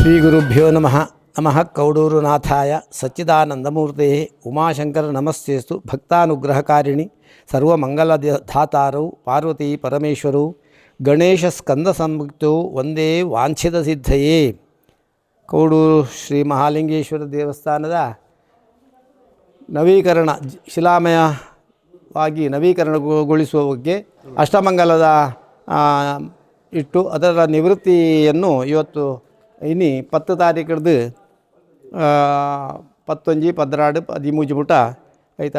ಶ್ರೀ ಗುರುಭ್ಯೋ ನಮಃ ನಮಃ ಕೌಡೂರುನಾಥಾಯ ಸಚ್ಚಿದಾನಂದಮೂರ್ತಿ ಉಮಾಶಂಕರ ನಮಸ್ತೆಸ್ತು ಭಕ್ತಾನುಗ್ರಹಕಾರಿಣಿ ಸರ್ವಮಂಗಲ ಧಾತಾರೌ ಪಾರ್ವತಿ ಪರಮೇಶ್ವರೌ ಗಣೇಶ ಸ್ಕಂದ ಸಂಯುಕ್ತೌ ಒಂದೇ ವಾಂಛಿತ ಸಿದ್ಧಯೇ ಕೌಡೂರು ಶ್ರೀ ಮಹಾಲಿಂಗೇಶ್ವರ ದೇವಸ್ಥಾನದ ನವೀಕರಣ, ಶಿಲಾಮಯವಾಗಿ ನವೀಕರಣಗೊಳಿಸುವ ಬಗ್ಗೆ ಅಷ್ಟಮಂಗಲದ ಇಟ್ಟು ಅದರ ನಿವೃತ್ತಿಯನ್ನು ಇವತ್ತು ಇನಿ ಪತ್ತು ತಾರೀಕಡ್ದು ಪತ್ತೊಂಜಿ ಪದ್ರಾಡು പതിമൂഞ്ച് ಮುಟ ಐತ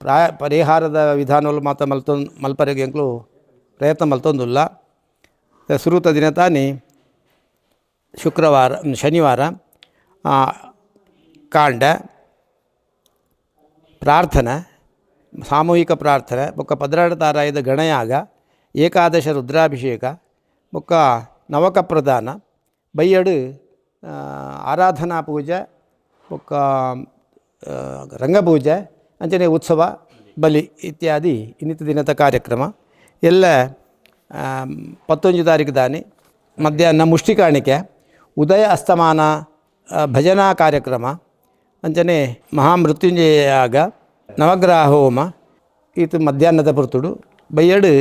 ಪ್ರಾಯ ಪರಿಹಾರದ ವಿಧಾನಗಳು ಮಾತ ಮಲ್ತೊಂದು ಮಲ್ಪರೆಗೆ ಎಂಕ್ಲು ಪ್ರಯತ್ನ ಮಲ್ತೊಂದುಲ್ಲ ಸುರುತ ದಿನ ತಾನಿ ಶುಕ್ರವಾರ ಶನಿವಾರ ಕಾಂಡ ಪ್ರಾರ್ಥನೆ ಸಾಮೂಹಿಕ ಪ್ರಾರ್ಥನೆ ಬೊಕ್ಕ ಪದ್ರಾಡ ತಾರಾಯದ ಗಣಯಾಗ ಏಕಾದಶ ರುದ್ರಾಭಿಷೇಕ ಬೊಕ್ಕ ನವಕ ಪ್ರದಾನ ಆ, ಆರಾಧನಾ ಪೂಜೆ ಬೊಕ್ಕ ಆ, ರಂಗಪೂಜೆ ಅಂಚನೆ ಉತ್ಸವ ಬಲಿ ಇತ್ಯಾದಿ ಇನ್ನಿತ ದಿನದ ಕಾರ್ಯಕ್ರಮ. ಎಲ್ಲ ಪತ್ತೊಂದು ತಾರೀಕು ದಾನಿ ಮಧ್ಯಾಹ್ನ ಮುಷ್ಟಿ ಕಾಣಿಕೆ ಉದಯ ಅಸ್ತಮಾನ ಭಜನಾ ಕಾರ್ಯಕ್ರಮ ಅಂಚನೆ ಮಹಾಮೃತ್ಯುಂಜಯಾಗ ನವಗ್ರಹ ಹೋಮ ಈತು ಮಧ್ಯಾಹ್ನದ ಪುರ್ತುಡು ಬೈಯಡು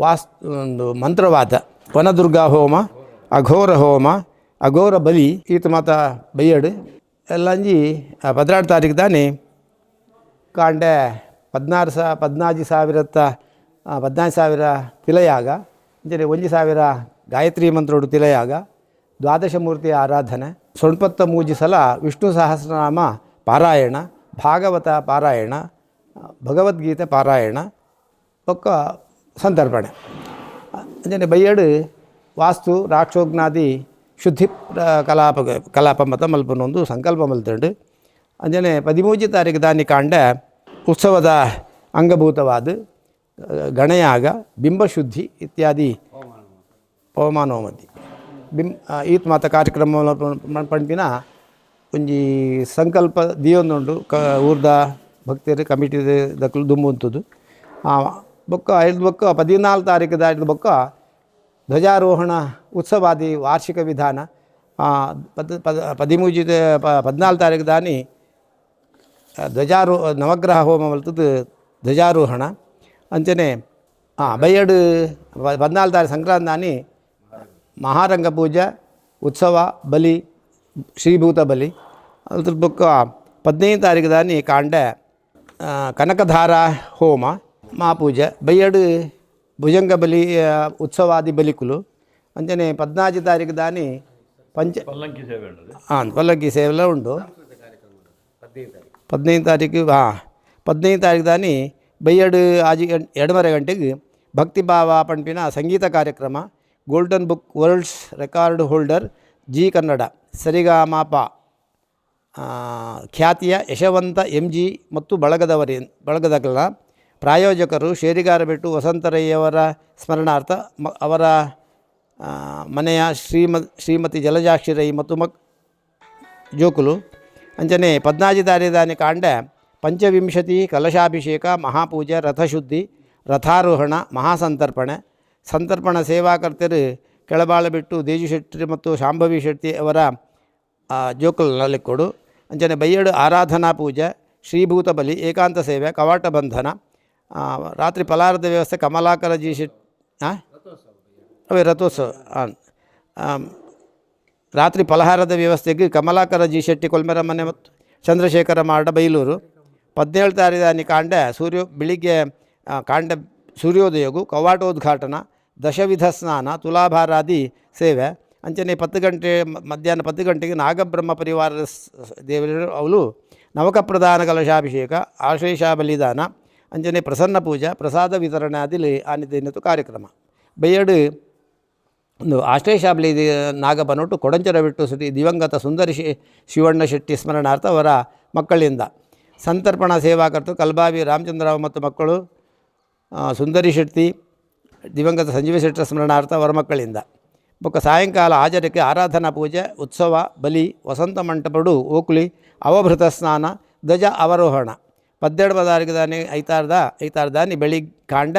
ವಾಸ್ ಒಂದು ಮಂತ್ರವಾದ ವನದುರ್ಗಾ ಹೋಮ ಅಘೋರ ಹೋಮ, ಅಘೋರ ಬಲಿ, ಈತ ಮಾತ ಬೈಯಡು. ಎಲ್ಲಂಜಿ ಪದ್ರಾಡು ತಾರೀಕು ದಾನಿ ಕಾಂಡೆ ಪದ್ನಾರು ಸಾ, ಪದ್ನಾಜಿ ಸಾವಿರತ್ತ ಪದ್ನಾಲ್ಕು ಸಾವಿರ ತಿಲಯಾಗ ಅಂಜನೆ ಒಂಜಿ ಸಾವಿರ ಗಾಯತ್ರಿ ಮಂತ್ರೋಡು ತಿಲಯಾಗ, ದ್ವಾದಶ ಮೂರ್ತಿಯ ಆರಾಧನೆ, ಸೊಣ್ಪತ್ತ ಮೂಜಿ ಸಲ ವಿಷ್ಣು ಸಹಸ್ರನಾಮ ಪಾರಾಯಣ, ಭಾಗವತ ಪಾರಾಯಣ, ಭಗವದ್ಗೀತೆ ಪಾರಾಯಣ, ಒಕ್ಕ ಸಂತರ್ಪಣೆ. ಅಂಜನೆ ಬೈಯಡು ವಾಸ್ತು ರಾಕ್ಷೋಗ್ನಾದಿ ಶುದ್ಧಿ ಕಲಾಪ ಕಲಾಪ ಮತ ಮಲ್ಪನೊಂದು ಸಂಕಲ್ಪ ಮಲ್ತಂಡು. ಅಂಜನೆ ಪದಿಮೂಜಿ ತಾರೀಕು ದಾನಿ ಕಾಂಡ ಉತ್ಸವದ ಅಂಗಭೂತವಾದ ಗಣಯಾಗ ಬಿಂಬಶುದ್ಧಿ ಇತ್ಯಾದಿ ಪವಮಾನೋಮತಿ ಬಿಂ ಆ, ಈತ್ ಮಾತ ಕಾರ್ಯಕ್ರಮ ಪಂಪಿನ ಒಂಜಿ ಸಂಕಲ್ಪ ದಿಯೊಂದುಂಡು ಕ ಊರ್ದ ಭಕ್ತಿಯರು ಕಮಿಟಿ ದಕ್ಕಲು ದುಂಬುಂತುದು ಆ, ಬೊಕ್ಕ ಐದು ಬೊಕ್ಕ ಪದಿನಾಲ್ಕು ತಾರೀಕು ದಾಟಿದ ಬೊಕ್ಕ ಧ್ವಜಾರೋಹಣ, ಉತ್ಸವಾದಿ ವಾರ್ಷಿಕ ವಿಧಾನ ಪದ್, ಪದ, ಪದಿಮೂಜಿ ಪ, ಪದ್ನಾಲ್ಕು ತಾರೀಕು ದಾನಿ ಧ್ವಜಾರೋ, ನವಗ್ರಹ ಹೋಮ ಮಲ್ತದ್ದು ಧ್ವಜಾರೋಹಣ. ಹಾಂ ಬೈಯಡು ಪದ್ನಾಲ್ಕು ತಾರೀಕು ಸಂಕ್ರಾಂತಿ ದಾನಿ, ಮಹಾರಂಗ ಪೂಜೆ, ಉತ್ಸವ, ಬಲಿ, ಶ್ರೀಭೂತ ಬಲಿ. ಅದ್ರ ಬೊಕ್ಕ ಪದಿನೈದು ತಾರೀಕು ದಾನಿ ಕಾಂಡೆ ಕನಕಧಾರ ಹೋಮ, ಮಹಾಪೂಜೆ ಬೈಯಡು ಭುಜಂಗ ಬಲಿ బలికులు అంతేనే ಬಲಿಕುಲು ಅಂಚನೆ దాని పంచ పల్లంకి సేవ ಹಾಂ సేవలో ఉండు పద్నైదు తారీఖు ತಾರೀಕು ಹಾಂ దాని ಬೈಯಡು ಆಜಿ ಎರಡುವರೆ ಗಂಟೆಗೆ ಭಕ್ತಿಭಾವ ಪಂಪಿನ ಸಂಗೀತ ಕಾರ್ಯಕ್ರಮ golden book world's record holder ji Kannada Sarigamapa ಖ್ಯಾತಿಯ ಯಶವಂತ ಎಂ ಜಿ ಮತ್ತು ಬಳಗದವರಿ ಬಳಗದಗಳ ಪ್ರಾಯೋಜಕರು ಶೇರಿಗಾರ ಬಿಟ್ಟು ವಸಂತರಯ್ಯವರ ಸ್ಮರಣಾರ್ಥ ಮ, ಅವರ ಮನೆಯ ಶ್ರೀಮ, ಶ್ರೀಮತಿ ಜಲಜಾಕ್ಷಿ ರೈ ಮತ್ತು ಮಕ್, ಜೋಕುಲು ಪದ್ನಾಜಿ ದಾರಿದಾನಿ ಕಾಂಡ, ಪಂಚವಿಂಶತಿ, ಕಲಶಾಭಿಷೇಕ, ಮಹಾಪೂಜೆ, ರಥಶುದ್ಧಿ, ರಥಾರೋಹಣ, ಮಹಾಸಂತರ್ಪಣೆ, ಸಂತರ್ಪಣ ಸೇವಾಕರ್ತರು ಕೆಳಬಾಳ ಬಿಟ್ಟು ದೇಜು ಶೆಟ್ಟಿ ಮತ್ತು ಶಾಂಭವಿ ಶೆಟ್ಟಿ ಅವರ ಜೋಕುಲು ಕೊಡು. ಅಂಜನೆ ಬೈಯಡು ಆರಾಧನಾ ಪೂಜೆ, ಶ್ರೀಭೂತ ಬಲಿ, ಏಕಾಂತ ಸೇವೆ ಕವಾಟ ಬಂಧನ ರಾತ್ರಿ ಫಲಾರದ ವ್ಯವಸ್ಥೆ ಕಮಲಾಕರ ಜಿ ಶೆಟ್ ಹಾಂ ಅವೇ ರಥೋತ್ಸವ ರಾತ್ರಿ ಫಲಹಾರದ ವ್ಯವಸ್ಥೆಗೆ ಕಮಲಾಕರ ಜಿ ಶೆಟ್ಟಿ ಕೊಲ್ಮೆರಮನೆ ಮತ್ತು ಚಂದ್ರಶೇಖರ ಮಾಡ ಬೈಲೂರು. ಹದಿನೇಳು ತಾರೀದಾನಿ ಕಾಂಡ ಸೂರ್ಯ, ಬೆಳಿಗ್ಗೆ ಕಾಂಡ ಸೂರ್ಯೋದಯಗು ಕವಾಟೋದ್ಘಾಟನ, ದಶವಿಧ ಸ್ನಾನ, ತುಲಾಭಾರಾದಿ ಸೇವೆ. ಅಂಚನೆ ಪತ್ತು ಗಂಟೆ ಮಧ್ಯಾಹ್ನ ಪತ್ತು ಗಂಟೆಗೆ ನಾಗಬ್ರಹ್ಮ ಪರಿವಾರ ದೇವರು ಅವಳು ನವಕ ಪ್ರಧಾನ ಕಲಶಾಭಿಷೇಕ ಆಶ್ಲೇಷ ಬಲಿದಾನ ಅಂಚನೆ ಪ್ರಸನ್ನ ಪೂಜಾ, ಪ್ರಸಾದ ವಿತರಣೆ ಆದಿಲಿ ಆನಿದ್ದೇನಿತು ಕಾರ್ಯಕ್ರಮ. ಬೈಯಡು ಒಂದು ಆಶ್ಲೇಷಾಬಲಿ ಕೊಡಂಚರ ಬಿಟ್ಟು ಶ್ರೀ ದಿವಂಗತ ಸುಂದರಿ ಶಿವಣ್ಣ ಶೆಟ್ಟಿ ಸ್ಮರಣಾರ್ಥ ಅವರ ಮಕ್ಕಳಿಂದ. ಸಂತರ್ಪಣಾ ಸೇವಾಕರ್ತು ಕಲ್ಬಾವಿ ರಾಮಚಂದ್ರರಾವ್ ಮತ್ತು ಮಕ್ಕಳು ಸುಂದರಿ ಶೆಟ್ಟಿ, ದಿವಂಗತ ಸಂಜೀವ ಶೆಟ್ಟಿ ಸ್ಮರಣಾರ್ಥ ಅವರ ಮಕ್ಕಳಿಂದ. ಬೊಕ್ಕ ಸಾಯಂಕಾಲ ಆಚರಕ್ಕೆ ಆರಾಧನಾ ಪೂಜೆ, ಉತ್ಸವ, ಬಲಿ, ವಸಂತ ಮಂಟಪಡು ಓಕುಳಿ ಅವಭೃತ ಸ್ನಾನ, ಧ್ವಜ ಅವರೋಹಣ. ಪದ್ದೆರಡು ಪದಾರ್ಕ ದಾನಿ ಐತಾರ್ದ, ಐತಾರ್ ದಾನಿ ಬೆಳಿಗ್ಗೆ ಕಾಂಡ,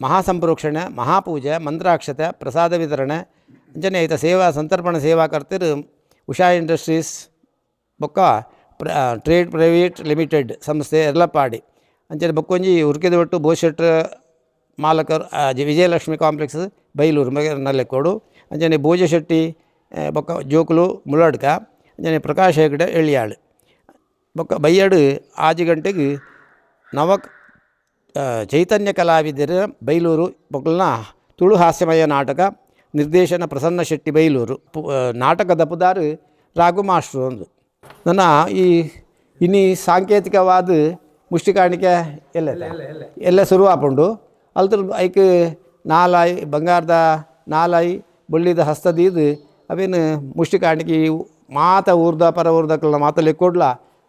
ಮಹಾಸಂಪ್ರೋಕ್ಷಣೆ, ಮಹಾಪೂಜೆ, ಮಂತ್ರಾಕ್ಷತೆ, ಪ್ರಸಾದ ವಿತರಣೆ, ಅಂಜನೆ ಐತ ಸೇವಾ, ಸಂತರ್ಪಣ ಸೇವಾ ಕರ್ತಿರು ಉಷಾ ಇಂಡಸ್ಟ್ರೀಸ್, ಬೊಕ್ಕ ಟ್ರೇಡ್ ಪ್ರೈವೇಟ್ ಲಿಮಿಟೆಡ್ ಸಂಸ್ಥೆ ಎರಲಪ್ಪಾಡಿ. ಅಂಚನೆ ಬೊಕ್ಕೊಂಜಿ ಉರ್ಕೆದ ಒಟ್ಟು ಬೋಶೆಟ್ ಮಾಲಕರು ವಿಜಯಲಕ್ಷ್ಮಿ ಕಾಂಪ್ಲೆಕ್ಸ್ ಬೈಲೂರು ನಲ್ಲೆಕ್ಕೋಡು ಅಂಜನೆ ಭೋಜಶೆಟ್ಟಿ ಬೊಕ್ಕ ಜೋಕುಲು ಮುಳಡ್ಕ, ಅಂಜನೆ ಪ್ರಕಾಶ್ ಹೆಗ್ಡೆ ಎಳಿಯಾಳು. ಬೊಕ್ಕ ಬೈಯಡು ಆಜಿ ಗಂಟೆಗೆ ನವ ಚೈತನ್ಯ ಕಲಾವಿದರ ಬೈಲೂರು ಬೊಕ್ಕಲ್ನ ತುಳು ಹಾಸ್ಯಮಯ ನಾಟಕ ನಿರ್ದೇಶನ ಪ್ರಸನ್ನ ಶೆಟ್ಟಿ ಬೈಲೂರು ಪು- ನಾಟಕದ ಪುದಾರು ರಾಘು ಮಾಸ್ಟ್ರು ಒಂದು. ನನ್ನ ಈ ಇನ್ನಿ ಸಾಂಕೇತಿಕವಾದ ಮುಷ್ಟಿ ಕಾಣಿಕೆ ಎಲ್ಲ ಎಲ್ಲ. ಶುರು ಆಪುಂಡು. ಅಲ್ತರ ಐಕ್ ನಾಲಾಯಿ ಬಂಗಾರದ ನಾಲಾಯಿ ಬುಳ್ಳಿದ ಹಸ್ತದೀದು ಅವೇನು ಮುಷ್ಟಿ ಕಾಣಿಕೆ ಮಾತ ಊರ್ದ ಪರ ಊರ್ದಕ್ಕೆಲ್ಲ ಮಾತಲ್ಲಿ ಕೊಡ್ಲ?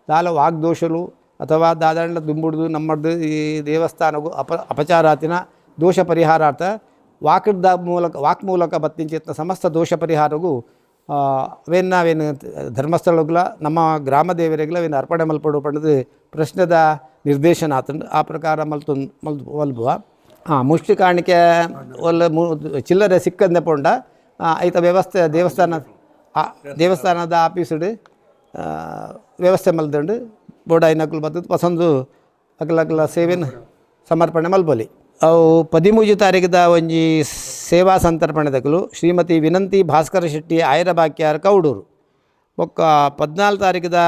ದಾಲ ವಾಗ್ದೋಷಲು ಅಥವಾ ದಾದಾಂಡ ದುಂಬುಡ್ದು ನಮ್ಮದು ಈ ದೇವಸ್ಥಾನಗೂ ಅಪ ಅಪಚಾರಾತಿನ ದೋಷ ಪರಿಹಾರಾರ್ಥ ವಾಕ್ದ ಮೂಲಕ ವಾಕ್ ಮೂಲಕ ಬತ್ತಿಂಚಿತ್ತ ಸಮಸ್ತ ದೋಷ ಪರಿಹಾರಗೂ ಅವೇನು ನಾವೇನು ಧರ್ಮಸ್ಥಳಗಳ ನಮ್ಮ ಗ್ರಾಮ ದೇವರಿಗೆಲ್ಲ ಅರ್ಪಣೆ ಮಲ್ಪಡು ಪಡೆದು ಪ್ರಶ್ನದ ನಿರ್ದೇಶನ ಆತಂಡು ಆ ಪ್ರಕಾರ ಮಲ್ತು ಮಲ್ ಮಲ್ಬುವ. ಹಾಂ ಮುಷ್ಟಿ ಕಾಣಿಕೆ ಒಲ್ಲ ಚಿಲ್ಲರೆ ಸಿಕ್ಕಂದೆ ಪೊಂಡ ಐತ ವ್ಯವಸ್ಥೆ ದೇವಸ್ಥಾನ ದೇವಸ್ಥಾನದ ಆಫೀಸುಡು ವ್ಯವಸ್ಥೆ ಮಲ್ದಂಡು ಬೋಡ ಐನಕ್ಲು ಬರ್ತದೆ. ಪಸಂದು ಅಗಲ ಸೇವೆನ ಸಮರ್ಪಣೆ ಮಲ್ಬೊಲಿ. ಅವು ಪದಿಮೂಜು ತಾರೀಕದ ಒಂಜಿ ಸೇವಾ ಸಂತರ್ಪಣೆದಕಲು ಶ್ರೀಮತಿ ವಿನಂತಿ ಭಾಸ್ಕರ ಶೆಟ್ಟಿ ಆಯರ ಬಾಕ್ಯಾರ ಕೌಡೂರು. ಒಕ್ಕ ಪದ್ನಾಲ್ಕು ತಾರೀಕದ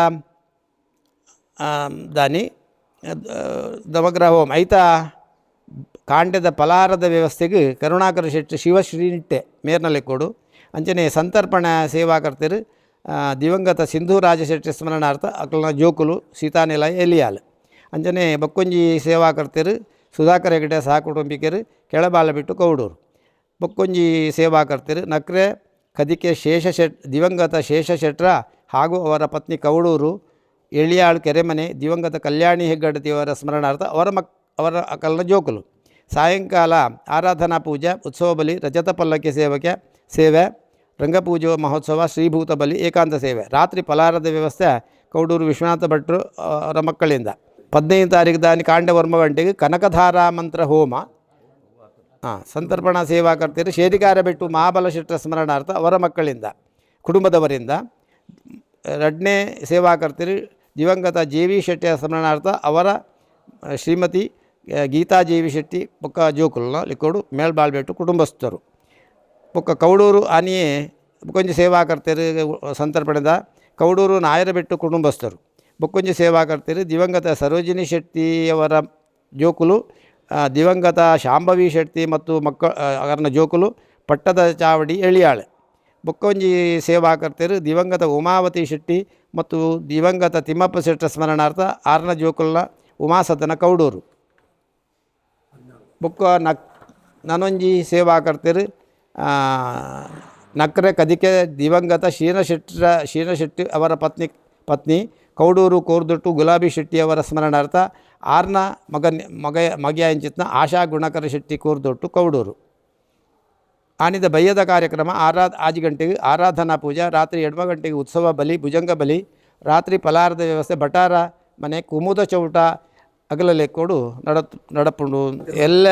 ದಾನಿ ನವಗ್ರಹ ಹೋಮ. ಐತ ಕಾಂಡ್ಯದ ಫಲಾರದ ವ್ಯವಸ್ಥೆಗೆ ಕರುಣಾಕರ ಶೆಟ್ಟಿ ಶಿವಶ್ರೀನಿಟ್ಟೆ ಮೇರ್ನಲೆಕ್ಕೋಡು ಅಂಚನೆ ಸಂತರ್ಪಣ ಸೇವಾಕರ್ತರು ದಿವಂಗತ ಸಿಂಧು ರಾಜ ಶೆಟ್ಟಿ ಸ್ಮರಣಾರ್ಥ ಅಕಲ್ನ ಜೋಕುಲು ಸೀತಾನಿಲಯ ಎಲಿಯಾಲ್ ಅಂಚನೆ ಬಕ್ಕುಂಜಿ ಸೇವಾಕರ್ತರು ಸುಧಾಕರ್ ಹೆಗಡೆ ಸಹ ಕುಟುಂಬಿಕರು ಕೆಳಬಾಲ ಬಿಟ್ಟು ಕೌಡೂರು. ಬೊಕ್ಕೊಂಜಿ ಸೇವಾಕರ್ತರು ನಕ್ರೆ, ಕದಿಕೆ ಶೇಷ ಶೆಟ್, ದಿವಂಗತ ಶೇಷ ಶೆಟ್ರ ಹಾಗೂ ಅವರ ಪತ್ನಿ ಕೌಡೂರು, ಎಳಿಯಾಳು ಕೆರೆಮನೆ, ದಿವಂಗತ ಕಲ್ಯಾಣಿ ಹೆಗ್ಗಡತಿಯವರ ಸ್ಮರಣಾರ್ಥ ಅವರ ಮಕ್, ಅವರ ಅಕಲ್ನ ಜೋಕುಲು. ಸಾಯಂಕಾಲ ಆರಾಧನಾ ಪೂಜೆ, ಉತ್ಸವ ಬಲಿ, ರಜತ ಪಲ್ಲಕ್ಕೆ ಸೇವಕ್ಕೆ ಸೇವೆ. ರಂಗಪೂಜೆ ಮಹೋತ್ಸವ, ಶ್ರೀಭೂತ ಬಲಿ, ಏಕಾಂತ ಸೇವೆ. ರಾತ್ರಿ ಫಲಾರದ ವ್ಯವಸ್ಥೆ, ಕೌಡೂರು ವಿಶ್ವನಾಥ ಭಟ್ರು ಅವರ ಮಕ್ಕಳಿಂದ. ಹದಿನೈದು ತಾರೀಕು ದಾನಿ ಕಾಂಡವರ್ಮ ಗಂಟೆಗೆ ಕನಕಧಾರಾ ಮಂತ್ರ ಹೋಮ. ಹಾಂ ಸಂತರ್ಪಣಾ ಸೇವಾಕರ್ತರು ಶೇರಿಕಾರ ಬಿಟ್ಟು ಮಹಾಬಲ ಶಿಷ್ಟ ಸ್ಮರಣಾರ್ಥ ಅವರ ಮಕ್ಕಳಿಂದ, ಕುಟುಂಬದವರಿಂದ. ಎರಡನೇ ಸೇವಾಕರ್ತರು ದಿವಂಗತ ಜೆ ವಿ ಶೆಟ್ಟಿಯ ಸ್ಮರಣಾರ್ಥ ಅವರ ಶ್ರೀಮತಿ ಗೀತಾ ಜೆ ವಿ ಶೆಟ್ಟಿ ಬೊಕ್ಕ ಜೋಕುಲ್ನ ಲಿಕ್ಕೋಡು, ಮೇಲ್ಬಾಳ್ಬೆಟ್ಟು ಕುಟುಂಬಸ್ಥರು. ಬೊಕ್ಕ ಕೌಡೂರು ಆನೆಯೇ ಬೊಕೊಂಜಿ ಸೇವಾಕರ್ತರು ಸಂತರ್ಪಣೆದ ಕೌಡೂರು ನಾಯರಬೆಟ್ಟು ಕುಟುಂಬಸ್ಥರು. ಬೊಕ್ಕೊಂಜಿ ಸೇವಾಕರ್ತರು ದಿವಂಗತ ಸರೋಜಿನಿ ಶೆಟ್ಟಿಯವರ ಜೋಕುಲು ದಿವಂಗತ ಶಾಂಭವಿ ಶೆಟ್ಟಿ ಮತ್ತು ಮಕ್ಕ ಅವರನ್ನ ಜೋಕುಲು, ಪಟ್ಟದ ಚಾವಡಿ ಎಳಿಯಾಳೆ. ಬೊಕ್ಕೊಂಜಿ ಸೇವಾಕರ್ತರು ದಿವಂಗತ ಉಮಾವತಿ ಶೆಟ್ಟಿ ಮತ್ತು ದಿವಂಗತ ತಿಮ್ಮಪ್ಪ ಶೆಟ್ಟ ಸ್ಮರಣಾರ್ಥ ಆರ್ನ ಜೋಕುಲ್ನ ಉಮಾಸದನ ಕೌಡೂರು. ಬುಕ್ಕ ನಕ್ ನನೊಂಜಿ ಸೇವಾಕರ್ತರು ನಕ್ರೆ ಕದಿಕೆ ದಿವಂಗತ ಶೀನ ಶೆಟ್ಟರ ಶೀನ ಶೆಟ್ಟಿ ಅವರ ಪತ್ನಿ ಪತ್ನಿ ಕೌಡೂರು ಕೋರ್ದೊಟ್ಟು ಗುಲಾಬಿ ಶೆಟ್ಟಿ ಅವರ ಸ್ಮರಣಾರ್ಥ ಆರ್ನ ಮಗ ಮಗ ಮಗ್ಯಾಂಚಿತ್ನ ಆಶಾ ಗುಣಕರ ಶೆಟ್ಟಿ ಕೋರ್ದೊಟ್ಟು ಕೌಡೂರು. ಆನಿದ ಬಯ್ಯದ ಕಾರ್ಯಕ್ರಮ ಆರಾ, ಆಜು ಗಂಟೆಗೆ ಆರಾಧನಾ ಪೂಜಾ, ರಾತ್ರಿ ಎಡ್ಮ ಗಂಟೆಗೆ ಉತ್ಸವ ಬಲಿ, ಭುಜಂಗ ಬಲಿ, ರಾತ್ರಿ ಫಲಾರದ ವ್ಯವಸ್ಥೆ ಭಟಾರ ಮನೆ, ಕುಮುದ ಚೌಟ, ಅಗಲಲೆಕ್ಕೋಡು ನಡ ನಡಪುಂಡು. ಎಲ್ಲ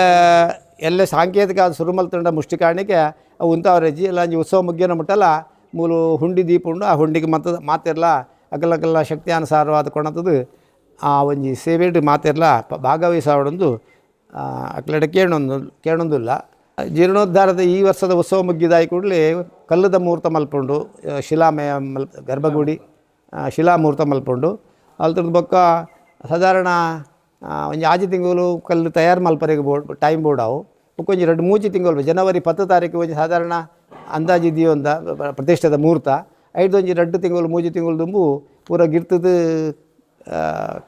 ಎಲ್ಲ ಸಾಂಕೇತಿಕ ಸುರುಮಲ್ತಂಡ ಮುಷ್ಟಿ ಕಾರಣಕ್ಕೆ ಅವು ಉಂತಾವ್ರೆಜ್ಜಿ ಇಲ್ಲ ಒಂಜಿ ಉತ್ಸವ ಮುಗ್ಗಿನ ಮುಟ್ಟಲ್ಲ. ಮೂಲು ಹುಂಡಿ ದೀಪ ಉಂಡು, ಆ ಹುಂಡಿಗೆ ಮತ್ತ ಮಾತೆರ್ಲ ಅಗಲಗಲ್ಲ ಶಕ್ತಿಯಾನುಸಾರವಾದ ಕೊಣತದು ಆ ಒಂಜಿ ಸೇವೆಡ್ ಮಾತೆರ್ಲ ಭಾಗವಹಿಸಾವಡೊಂದು ಅಕ್ಲಡ ಕೇಳೊಂದು, ಕೇಳೊಂದಿಲ್ಲ. ಜೀರ್ಣೋದ್ಧಾರದ ಈ ವರ್ಷದ ಉತ್ಸವ ಮುಗ್ಗಿದಾಯಿ ಕೂಡಲೇ ಕಲ್ಲದ ಮುಹೂರ್ತ ಮಲ್ಪುಂಡು ಶಿಲಾಮಯ ಮಲ್, ಗರ್ಭಗುಡಿ ಶಿಲಾ ಶಿಲಾಮೂರ್ತ ಮಲ್ಪುಂಡು. ಅಲ್ತರದ ಬೊಕ್ಕ ಸಾಧಾರಣ ಒಂಜಿ ಆಜಿ ತಿಂಗಳು ಕಲ್ಲು ತಯಾರು ಮಲ್ಪರಿಗೆ ಬೋರ್ಡ್ ಟೈಮ್ ಬೋರ್ಡ್ ಅವು ಬೊಕ್ಕೊಂಜಿ ಎರಡು ಮೂಜಿ ತಿಂಗಳು ಜನವರಿ ಪತ್ತು ತಾರೀಕು ಒಂಜಿ ಸಾಧಾರಣ ಅಂದಾಜು ಇದೆಯೊಂದ ಪ್ರತಿಷ್ಠದ ಮುಹೂರ್ತ ಐದೊಂಜಿ ಎರಡು ತಿಂಗಳು ಮೂಜಿ ತಿಂಗಳು ದುಂಬು ಪೂರ ಗಿರ್ತದ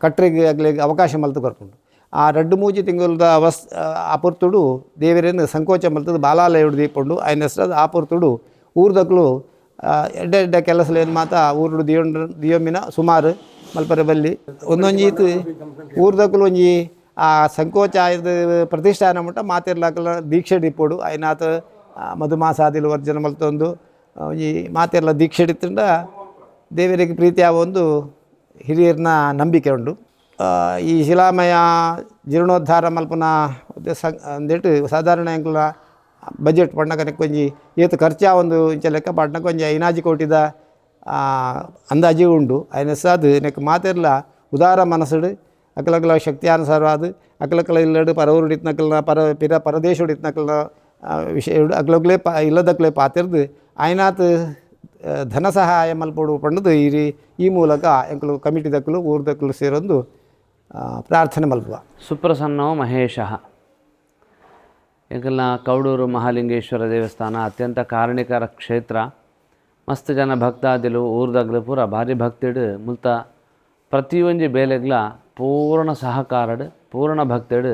ಕಟ್ರೆಗೆ ಆಗ್ಲಿಗೆ ಅವಕಾಶ ಮಲ್ತು ಬರ್ಪುಂಡು ಆ ರಡ್ಡು ಮೂಜಿ ತಿಂಗಳದ ಅವಸ್ ಆ ಪೊರ್ತುಡು ದೇವರೇನು ಸಂಕೋಚ ಮಲ್ತದ ಬಾಲಾಲಯುಡು ದೀಪುಂಡು ఆయన ಹೆಸರು ಆ ಪೊರ್ತುಡು ಊರ್ದಕ್ಲು ಎಡ್ಡೆ ಎಡ್ಡೆ ಕೆಲಸ ಏನು ಮಾತ ಊರುಡು ದಿಯೊಂಡು ದಿಯೊಮ್ಮಿನ ಸುಮಾರು ಮಲ್ಪರೆ ಬಲ್ಲಿ ಒಂದೊಂಜೀತು ಊರ್ದಕ್ಲು ಒಂಜಿ ಆ ಸಂಕೋಚ ಆಯ್ದ ಪ್ರತಿಷ್ಠಾನ ಮಟ್ಟ ಮಾತಿರ್ಲಾಕಲ ದೀಕ್ಷೆ ಡಿಪ್ಪುಡು ಆಯ್ನಾತ ಮಧುಮಾಸಾದಿಲು ವರ್ಜನ ಮಲ್ತೊಂದು. ಈ ಮಾತೆರ್ಲ ದೀಕ್ಷೆ ಇಡ್ತಂಡ ದೇವರಿಗೆ ಪ್ರೀತಿ ಆ ಒಂದು ಹಿರಿಯರನ್ನ ನಂಬಿಕೆ ಉಂಡು ಈ ಶಿಲಾಮಯ, ಜೀರ್ಣೋದ್ಧಾರ ಮಲ್ಪನ ಅಂದೇಟು ಸಾಧಾರಣ ಎಂಕ್ಲ ಬಜೆಟ್ ಪಂಡಕನೆ ಕೊಂಜಿ ಏತು ಖರ್ಚಾ ಒಂದು ಇಂಚ ಲೆಕ್ಕ ಪಡ್ನ ಕೊಂಜಿ ಐನಾಜಿ ಕೋಟಿದ ಅಂದಾಜಿ ಉಂಡು ಅಯ್ಯನ ಸಾಧು ನೆಕ್ ಮಾತೆರ್ಲ ಉದಾರ ಮನಸ್ಸುಡು ಅಕಲಕಲ ಶಕ್ತಿಯಾನುಸಾರವಾದ ಅಕಲಕಲ ಇಲ್ಲಡು ಪರವರು ಹಿಡಿತ್ನಕಲ್ನ ಪರ, ಪಿರ ಪರದೇಶ ಹಿಡಿತ್ನಕಲ್ನ ವಿಷಯ ಅಕ್ಲಗ್ಲೇ ಪ, ಇಲ್ಲದಕ್ಲೆ ಪಾತಿರ್ದು. ಆಯ್ನಾತ್ ಧನ ಸಹಾಯ ಮಲ್ಪಡು ಪಂಡದು ಈ ರೀ ಈ ಮೂಲಕ ಎಂಕಲು ಕಮಿಟಿ ದಕ್ಕಲು ಊರು ದಕ್ಕಲು ಸೇರೊಂದು ಪ್ರಾರ್ಥನೆ ಮಲ್ಪುವ. ಸುಪ್ರಸನ್ನೋ ಮಹೇಶ. ಎಂಕಲ್ನ ಕೌಡೂರು ಮಹಾಲಿಂಗೇಶ್ವರ ದೇವಸ್ಥಾನ ಅತ್ಯಂತ ಕಾರಣಿಕರ ಕ್ಷೇತ್ರ. ಮಸ್ತ್ ಜನ ಭಕ್ತಾದಿಲು ಊರ್ದಗ್ಲು ಪೂರ ಭಾರಿ ಭಕ್ತಿಡು ಮುಲ್ತ ಪ್ರತಿಯೊಂಜಿ ಬೇಲೆಗ್ಲ ಪೂರ್ಣ ಸಹಕಾರಡು, ಪೂರ್ಣ ಭಕ್ತಡ್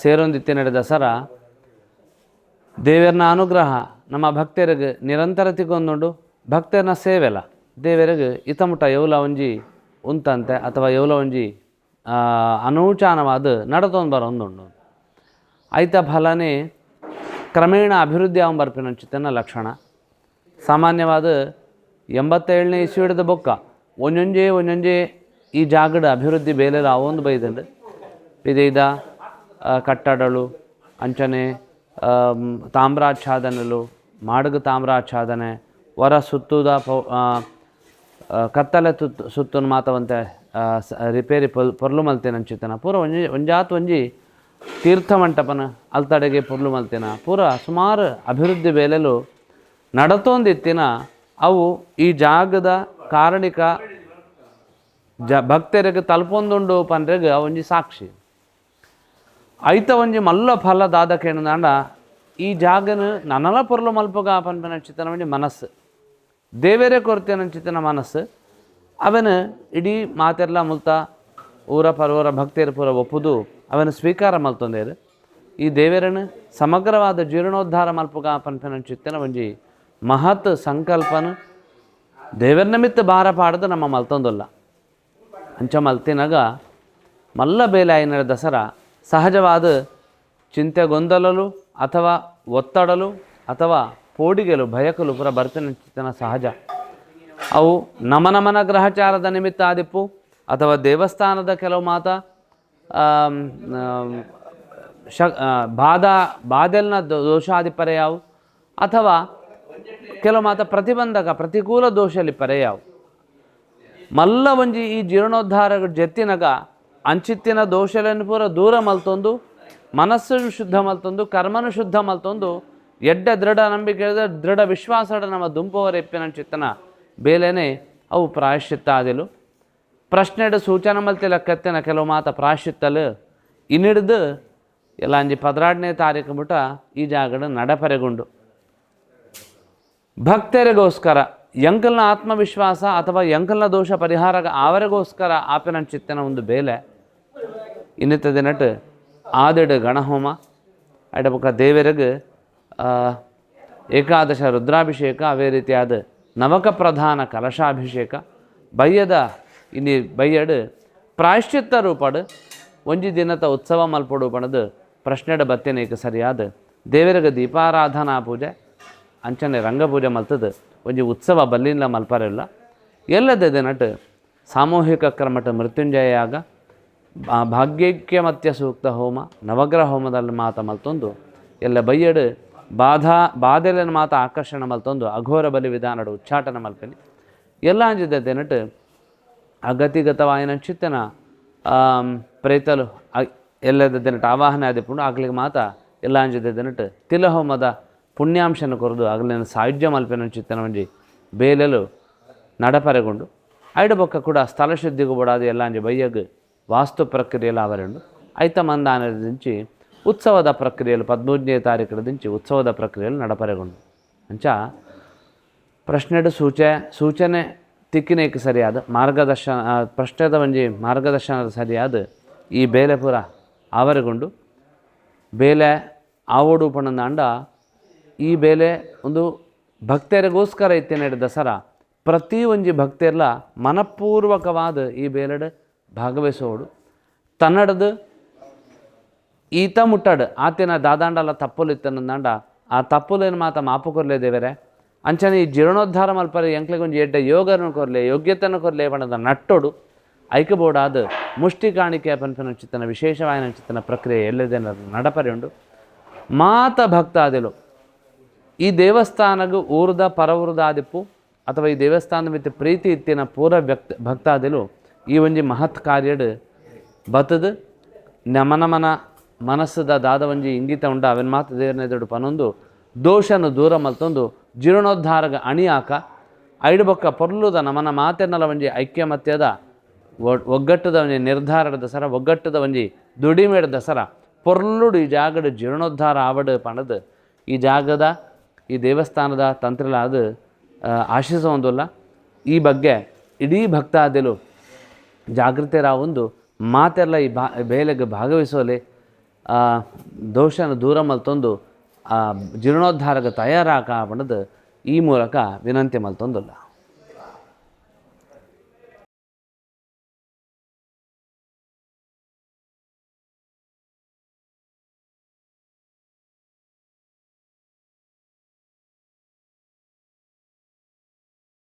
ಸೇರೊಂದಿತ್ತೆ ನಡೆದ ಸರ ದೇವರನ ಅನುಗ್ರಹ ನಮ್ಮ ಭಕ್ತರಿಗೆ ನಿರಂತರತೆಗೊಂದುಂಡು ಭಕ್ತರನ್ನ ಸೇವೆಲ. ದೇವರಿಗೆ ಇತಮುಟ ಯೌಲ ಒಂಜಿ ಉಂತಂತೆ ಅಥವಾ ಯೌಲ ಒಂಜಿ ಅನೂಚಾನವಾದ ನಡತೊಂದು ಬರೊಂದುಂಡು. ಐತ ಫಲನೇ ಕ್ರಮೇಣ ಅಭಿವೃದ್ಧಿ ಆಗಿ ಬರ್ಪಿನ ಲಕ್ಷಣ. ಸಾಮಾನ್ಯವಾದ ಎಂಬತ್ತೇಳನೇ ಇಸ್ವಿ ಹಿಡಿದ ಬೊಕ್ಕ ಒಂದೊಂದೇ ಒಂದೊಂಜೇ ಈ ಜಾಗದ ಅಭಿವೃದ್ಧಿ ಬೇಲೆಲ್ಲ ಅವೊಂದು ಬೈದಂಡು ಇದ ಕಟ್ಟಡಗಳು ಅಂಚನೆ ತಾಮ್ರಾಚ್ಛಾದನಲು, ಮಾಡಗು ತಾಮ್ರಾಚ್ಛಾದನೆ ಹೊರ ಸುತ್ತುದ ಪೌ ಕತ್ತಲೆ ತುತ್ತು ಸುತ್ತುನ ಮಾತವಂತೆ ರಿಪೇರಿ ಪೊಲ್ ಪೊರ್ಲು ಮಲ್ತೇನೆ ಅಂಚಿತನ. ಪೂರ ಒಂಜಿ, ಒಂಜಾತ್ ಒಂಜಿ ತೀರ್ಥ ಮಂಟಪನ ಅಲ್ತಡೆಗೆ ಪೊರ್ಲು ಮಲ್ತೇನ. ಪೂರ ಸುಮಾರು ಅಭಿವೃದ್ಧಿ ಬೇಲೆಲು ನಡತೊಂದಿತ್ತಿನ ಅವು ಈ ಜಾಗದ ಕಾರಣಿಕ ಜ ಭಕ್ತರಿಗೆ ತಲುಪೊಂದುಂಡು ಪಂಡ್ರೆಗೆ ಒಂಜಿ ಸಾಕ್ಷಿ. ಐತ ಒಂಜಿ ಮಲ್ಲ ಫಲ ದಾದ ಕೇಣದಾಂಡ ಈ ಜಾಗನ ನನಲ ಪೊರ್ಲು ಮಲ್ಪಗ ಪನ್ಪನ ಚಿತ್ತನ ಒಂಜಿ ಮನಸ್ಸು. ದೇವೇರೇ ಕೊರತೆನ ಚಿತ್ತನ ಮನಸ್ಸು. ಅವನ ಇಡೀ ಮಾತೆರ್ಲ ಮುಲ್ತ ಊರ ಪರವರ ಭಕ್ತಿಯರ ಪೂರ ಒಪ್ಪುದು ಅವನ ಸ್ವೀಕಾರ ಮಲ್ತೊಂದೇರು. ಈ ದೇವೇರನು ಸಮಗ್ರವಾದ ಜೀರ್ಣೋದ್ಧಾರ ಮಲ್ಪಗ ಪನ್ಪನ ಚಿತ್ತನ ಒಂಜಿ ಮಹತ್ ಸಂಕಲ್ಪನ ದೇವರ ನಿಮಿತ್ತ ಭಾರ ಪಾಡದು ನಮ್ಮ ಮಲ್ತೊಂದಲ್ಲ. ಅಂಚ ಮಲ್ತಿನಾಗ ಮಲ್ಲ ದಸರ ಸಹಜವಾದ ಚಿಂತೆ ಗೊಂದಲಲು ಅಥವಾ ಒತ್ತಡಲು ಅಥವಾ ಪೋಡಿಗೆಲು ಭಯಕಲು ಪುರ ಚಿತ್ತನ ಸಹಜ. ಅವು ನಮನಮನ ಗ್ರಹಚಾರದ ನಿಮಿತ್ತ ಆದಿಪ್ಪು ಅಥವಾ ದೇವಸ್ಥಾನದ ಕೆಲವು ಮಾತ ಶ ಬಾಧ, ಬಾಧೆಲ್ನ ದೋ- ದೋಷಾದಿ ಪರ್ಯಾವು ಅಥವಾ ಕೆಲವು ಮಾತ ಪ್ರತಿಬಂಧಕ, ಪ್ರತಿಕೂಲ ದೋಷಲಿ ಪರ್ಯಾವು. ಮಲ್ಲ ಒಂಜಿ ಈ ಜೀರ್ಣೋದ್ಧಾರ ಜತ್ತಿನಗ ಅಂಚಿತ್ತಿನ ದೋಷలను ಪೂರ ದೂರ ಮಲ್ತೊಂದು ಮನಸ್ಸು ಶುದ್ಧ ಮಲ್ತೊಂದು, ಕರ್ಮನು ಶುದ್ಧ ಮಲ್ತೊಂದು, ಎಡ್ಡ ದೃಢ ನಂಬಿಕೆ ದೃಢ ವಿಶ್ವಾಸಡ ನಮ್ಮ ದುಂಪವರ ಚಿತ್ತನ ಬೇಲೆನೆ ಅವು ಪ್ರಾಯಶ್ಚಿತ್ತ ಆದಿಲು ಪ್ರಶ್ನೆಡು ಸೂಚನೆ ಮಲ್ತಿಲ್ಲ, ಕತ್ತಿನ ಕೆಲವು ಮಾತ ಪ್ರಾಯಶ್ಚಿತ್ತಲು. ಇನ್ನಿಡ್ದು ಎಲ್ಲ ಅಂಜಿ ಪದ್ರಾಡನೇ ತಾರೀಕು ಮುಟ ಈ ಜಾಗಡ ನಡಪರೆಗೊಂಡು. ಭಕ್ತರಿಗೋಸ್ಕರ ಎಂಕಲ್ನ ಆತ್ಮವಿಶ್ವಾಸ ಅಥವಾ ಯಂಕಲ್ನ ದೋಷ ಪರಿಹಾರ ಅವರಿಗೋಸ್ಕರ ಆಪಿನ ಚಿತ್ತನ ಒಂದು ಬೇಲೆ. ಇನ್ನಿತ ದಿನಟ್ ಆದಿಡು ಗಣಹೋಮ. ಅಡಬಕ ದೇವರಿಗೆ ಏಕಾದಶ ರುದ್ರಾಭಿಷೇಕ, ಅವೇ ರೀತಿಯಾದ ನವಕ ಪ್ರಧಾನ ಕಲಶಾಭಿಷೇಕ ಬಯ್ಯದ ಇನ್ನಿ ಬಯ್ಯಡು ಪ್ರಾಯಶ್ಚಿತ್ತ ರೂಪಡು, ಒಂಜಿ ದಿನದ ಉತ್ಸವ ಮಲ್ಪಡು ಪಣದು ಪ್ರಶ್ನೆಡ ಬತ್ತೆನೇಕ ಸರಿಯಾದ. ದೇವರಿಗೆ ದೀಪಾರಾಧನಾ ಪೂಜೆ, ಅಂಚನೆ ರಂಗಪೂಜೆ ಮಲ್ತದು. ಒಂಜಿ ಉತ್ಸವ ಬಲ್ಲಿನ್ಲ ಮಲ್ಪರೆಲ್ಲ. ಎಲ್ಲದ ನಟ್ ಸಾಮೂಹಿಕ ಕ್ರಮಟ ಮೃತ್ಯುಂಜಯ ಯಾಗ ಭಾಗ್ಯಕ್ಕೆ ಭಾಗ್ಯೈಕ್ಯಮತ್ಯ ಸೂಕ್ತ ಹೋಮ, ನವಗ್ರಹ ಹೋಮದಲ್ಲಿ ಮಾತ ಮಲ್ತೊಂದು, ಎಲ್ಲ ಬಯ್ಯಡು ಬಾಧಾ, ಬಾಧೆಲನ ಮಾತ ಆಕರ್ಷಣೆ ಮಲ್ತೊಂದು, ಅಘೋರ ಬಲಿ ವಿಧಾನಡು ಉಚ್ಚಾಟನ ಮಲ್ಪಿನಿ. ಎಲ್ಲ ಅಂಜಿದ್ದೆ ನಟ್ ಅಗತಿಗತವಾಯಿನ ಚಿತ್ತನ ಪ್ರೇತಲು ಎಲ್ಲದ ದಿನಟ ಆವಾಹನೆ ಆದಿಪುಂಡು, ಆಗ್ಲಿಗೆ ಮಾತ ಎಲ್ಲ ಅಂಜಿದ್ದೆ ದಿನಟ ತಿಲಹೋಮದ ಪುಣ್ಯಾಂಶನ ಕೊರದು ಆಗ್ಲಿನ ಸಾಯುಜ್ಯ ಮಲ್ಪೆನ ಚಿತ್ತನ ಒಂಜಿ ಬೇಲೆಲು ನಡಪರೆಗೊಂಡು ಐಡ ಬೊಕ್ಕ ಕೂಡ ಸ್ಥಳ ಶುದ್ಧಿಗೂ ಬಡಾದು ಎಲ್ಲ ಅಂಜಿ ಬಯ್ಯಗ್ ವಾಸ್ತು ಪ್ರಕ್ರಿಯೆಲು ಆವರೆಂಡು ಐತ ಮಂದಾನದಿಂಚಿ ಉತ್ಸವದ ಪ್ರಕ್ರಿಯೆಲು ಪದ್ಮೂರನೇ ತಾರೀಕು ದಿಂಚಿ ಉತ್ಸವದ ಪ್ರಕ್ರಿಯೆಲು ನಡಪರೆಗೊಂಡು ಅಂಚ ಪ್ರಶ್ನೆಡು ಸೂಚೆ ಸೂಚನೆ ತಿಕ್ಕಿನೇಕ ಸರಿಯಾದ ಮಾರ್ಗದರ್ಶನ ಆ, ಪ್ರಶ್ನೆದ ಒಂಜಿ ಮಾರ್ಗದರ್ಶನದ ಸರಿಯಾದ ಈ ಬೇಲೆ ಪೂರ ಆವರೆಗೊಂಡು ಬೇಲೆ ಆವೋಡು ಪಣಂದಾಂಡ ಈ ಬೇಲೆ ಒಂದು ಭಕ್ತರಿಗೋಸ್ಕರ ಇತ್ತೇನೆ ದಸರಾ. ಪ್ರತಿ ಒಂಜಿ ಭಕ್ತೆರ್ಲ ಮನಪೂರ್ವಕವಾದ ಈ ಬೇಲೆಡ್ ಭಾಗವಹಿಸೋಡು. ತನ್ನಡದು ಈತ ಮುಟ್ಟಡು, ಆತನ ದಾದಾಂಡಲ ತಪ್ಪುಲು ಇತ್ತನಂದಾಂಡ ಆ ತಪ್ಪುಲೇನು ಮಾತ ಮಾಪು ಕೊರ್ಲೆ ದೇವರೇ. ಅಂಚನೆ ಈ ಜೀರ್ಣೋದ್ಧಾರ ಮಲ್ಪರೆ ಎಂಕ್ಲೆಗೊಂಜಿ ಎಡ್ಡ ಯೋಗರನ್ನು ಕೊರ್ಲೆ ಯೋಗ್ಯತೆಯನ್ನು ಕೊರ್ಲೆ ಪಣದ ನಟ್ಟೋಡು ಐಕಬೋಡಾದ ಮುಷ್ಟಿ ಕಾಣಿಕೆ ಪನ್ಪನ ಚಿತ್ತನ ವಿಶೇಷವಾಯಿನ ಚಿತ್ತನ ಪ್ರಕ್ರಿಯೆ ಎಲ್ಲದೇನ ನಡಪರೆ ಉಂಡು. ಮಾತ ಭಕ್ತಾದಿಲು ಈ ದೇವಸ್ಥಾನಗೂ ಊರ್ದ ಪರವೃದ ಆದಿಪ್ಪು, ಅಥವಾ ಈ ದೇವಸ್ಥಾನ ಮಿತ್ತ ಪ್ರೀತಿ ಇತ್ತಿನ ಪೂರ ವ್ಯಕ್ತ, ಭಕ್ತಾದಿಲು, ಈ ಒಂಜಿ ಮಹತ್ ಕಾರ್ಯಡ್ ಬತದ ನಮನಮನ ಮನಸ್ಸದ ದಾದ ಒಂಜಿ ಇಂಗಿತ ಉಂಡ ಅವನ್ ಮಾತು ದೇವರನ್ನ ಪನೊಂದು, ದೋಷನು ದೂರ ಮಲ್ತೊಂದು, ಜೀರ್ಣೋದ್ಧಾರಗ ಅಣಿಯಾಕ ಐಡು ಬೊಕ್ಕ ಪೊರ್ಲುದ ನಮನ ಮಾತೆನ್ನಲ ಒಂಜಿ ಐಕ್ಯಮತ್ಯದ ಒಗ್ಗಟ್ಟದ ಒಂಜಿ ನಿರ್ಧಾರದ ದಸರ, ಒಗ್ಗಟ್ಟದ ಒಂಜಿ ದುಡಿಮೆಡ ದಸರ, ಪೊರ್ಲುಡು ಈ ಜಾಗದ ಜೀರ್ಣೋದ್ಧಾರ ಆವಡು ಪಣದು. ಈ ಜಾಗದ ಈ ದೇವಸ್ಥಾನದ ತಂತ್ರಲ ಅದು ಈ ಬಗ್ಗೆ ಇಡೀ ಭಕ್ತಾದಿಲು ಜಾಗೃತರಾವೊಂದು ಮಾತೆಲ್ಲ ಈ ಬಾ ಬೇಲೆಗೆ ಭಾಗವಹಿಸೋಲೆ ದೋಷನ ದೂರ ಮಲ್ತೊಂದು ಜೀರ್ಣೋದ್ಧಾರಕ್ಕೆ ತಯಾರಾಕ ಬಣ್ಣದು ಈ ಮೂಲಕ ವಿನಂತಿ ಮಲ್ತೊಂದಿಲ್ಲ.